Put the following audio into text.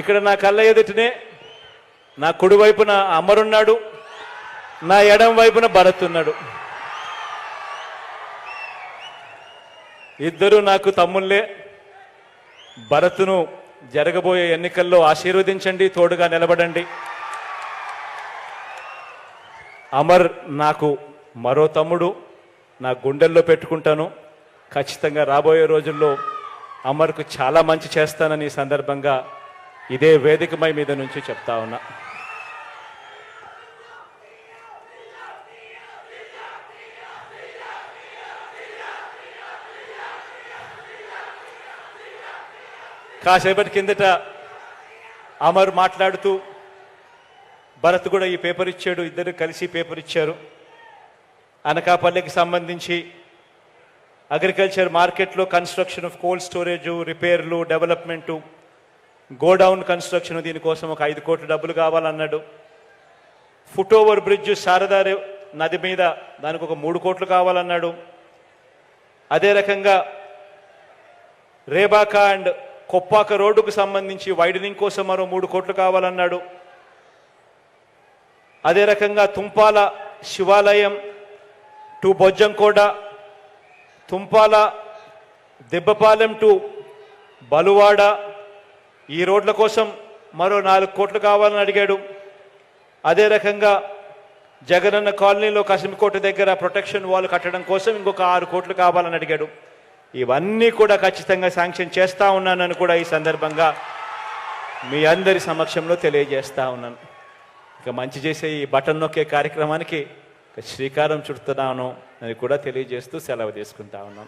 ఇక్కడ నా కళ్ళ ఎదుటనే నా కుడి వైపున అమరున్నాడు నా ఎడం వైపున భరత్ ఉన్నాడు ఇద్దరు నాకు తమ్ముళ్ళే. భరత్ను జరగబోయే ఎన్నికల్లో ఆశీర్వదించండి తోడుగా నిలబడండి. అమర్ నాకు మరో తమ్ముడు నా గుండెల్లో పెట్టుకుంటాను. ఖచ్చితంగా రాబోయే రోజుల్లో అమర్కు చాలా మంచి చేస్తానని ఈ సందర్భంగా ఇదే వేదికమై మీద నుంచి చెప్తా ఉన్నా. కాసేపటి కిందట అమర్ మాట్లాడుతూ భరత్ కూడా ఈ పేపర్ ఇచ్చాడు ఇద్దరు కలిసి పేపర్ ఇచ్చారు. అనకాపల్లికి సంబంధించి అగ్రికల్చర్ మార్కెట్లో కన్స్ట్రక్షన్ ఆఫ్ కోల్డ్ స్టోరేజ్ రిపేర్లు డెవలప్మెంటు గోడౌన్ కన్స్ట్రక్షన్ దీనికోసం ఒక ఐదు కోట్ల డబ్బులు కావాలన్నాడు. ఫుట్ ఓవర్ బ్రిడ్జ్ శారదా నది మీద దానికి ఒక మూడు కోట్లు కావాలన్నాడు. అదే రకంగా రేబాక అండ్ కొప్పాక రోడ్డుకు సంబంధించి వైడనింగ్ కోసం మరో మూడు కోట్లు కావాలన్నాడు. అదే రకంగా తుంపాల శివాలయం టు బొజ్జంకోడ తుంపాల దెబ్బపాలెం టు బలువాడ ఈ రోడ్ల కోసం మరో నాలుగు కోట్లు కావాలని అడిగాడు. అదే రకంగా జగనన్న కాలనీలో కసిమికోట దగ్గర ప్రొటెక్షన్ వాల్ కట్టడం కోసం ఇంకొక ఆరు కోట్లు కావాలని అడిగాడు. ఇవన్నీ కూడా ఖచ్చితంగా శాంక్షన్ చేస్తూ ఉన్నానని కూడా ఈ సందర్భంగా మీ అందరి సమక్షంలో తెలియజేస్తూ ఉన్నాను. ఇక మంచి చేసే ఈ బటన్ నొక్కే కార్యక్రమానికి శ్రీకారం చుడుతున్నాను అని కూడా తెలియజేస్తూ సెలవు తీసుకుంటా ఉన్నాను.